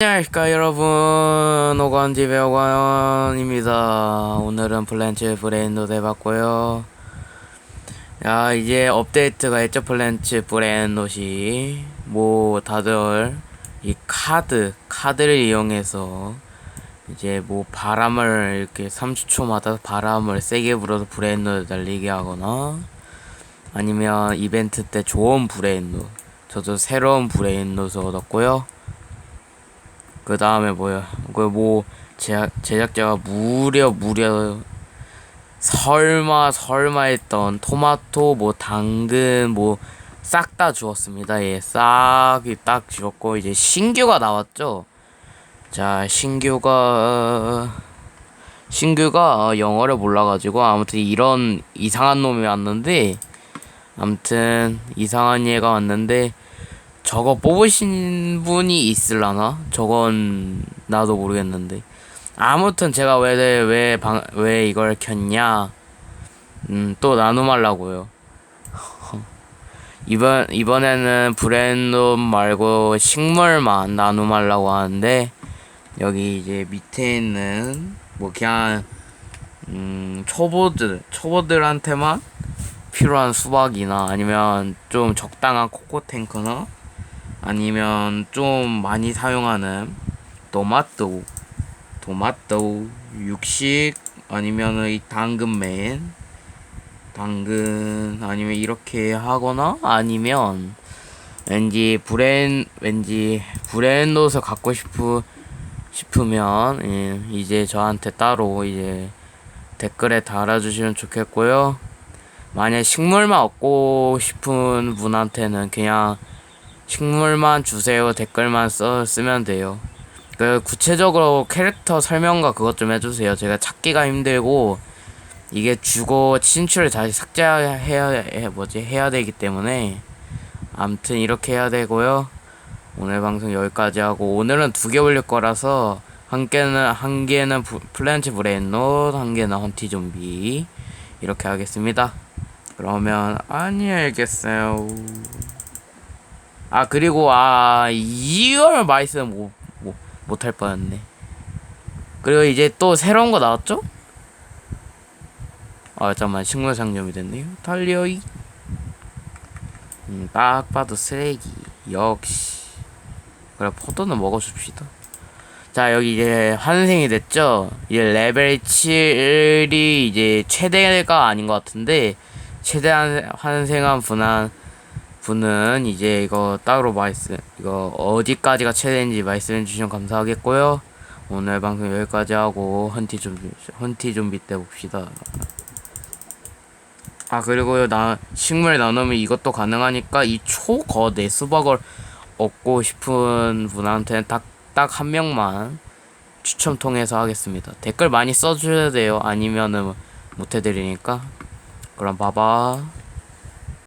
안녕하십니까 여러분. 오건지 배우관입니다. 오늘은 플랜츠 브레인도 해봤고요. 야 이제 업데이트가 했죠 플랜츠 브레인도시. 뭐 다들 이 카드 카드를 이용해서 이제 뭐 바람을 이렇게 30초마다 바람을 세게 불어서 브레인도를 달리게 하거나 아니면 이벤트 때 좋은 브레인도 저도 새로운 브레인도서 얻었고요 그 다음에 뭐야? 그뭐 제작, 제작자가 무려 무려 설마 설마 했던 토마토 뭐 당근 뭐 싹 다 주었습니다. 예 싹이 딱 주었고 이제 신규가 나왔죠? 자 신규가 신규가 영어를 몰라가지고 아무튼 이런 이상한 놈이 왔는데 아무튼 이상한 얘가 왔는데 저거 뽑으신 분이 있을라나? 저건 나도 모르겠는데. 아무튼 제가 왜 왜 방 왜 이걸 켰냐? 음, 또 나눔하려고요. 이번 이번에는 브랜드 말고 식물만 나눔하려고 하는데 여기 이제 밑에 있는 뭐 그냥 음, 초보들 초보들한테만 필요한 수박이나 아니면 좀 적당한 코코 탱크나 아니면 좀 많이 사용하는 토마토 토마토 육식 아니면은 이 당근맨 당근 아니면 이렇게 하거나 아니면 왠지 브랜 왠지 브랜드에서 갖고 싶으 싶으면 예, 이제 저한테 따로 이제 댓글에 달아주시면 좋겠고요. 만약 식물만 얻고 싶은 분한테는 그냥 식물만 주세요 댓글만 써 쓰면 돼요. 그 구체적으로 캐릭터 설명과 그것 좀 해주세요. 제가 찾기가 힘들고 이게 주고 친추를 다시 삭제해야 해, 뭐지 해야 되기 때문에 암튼 이렇게 해야 되고요. 오늘 방송 여기까지 하고 오늘은 두 개 올릴 거라서 한 개는 한 개는 부, 플랜츠 브레인롯 한 개는 헌티 좀비 이렇게 하겠습니다. 그러면 안녕히 알겠어요. 아 그리고 아 이걸 마이스는 못, 못, 못할 뻔했네. 그리고 이제 또 새로운 거 나왔죠? 아 잠깐만. 식물 상점이 됐네요. 달려이. 음, 딱 봐도 쓰레기. 역시. 그래 포도는 먹어줍시다. 자 여기 이제 환생이 됐죠? 이제 레벨 7이 이제 최대가 아닌 것 같은데 최대한 환생한 분한 분은 이제 이거 따로 말씀 이거 어디까지가 최대인지 말씀해 주시면 감사하겠고요. 오늘 방송 여기까지 하고 헌티 좀비 헌티 좀비 때 봅시다. 아 그리고요 나 식물 나누면 이것도 가능하니까 이 초거대 수박을 얻고 싶은 분한테는 딱 딱 한 명만 추첨 통해서 하겠습니다. 댓글 많이 써주셔야 돼요. 아니면은 못 해드리니까. 그럼 봐봐.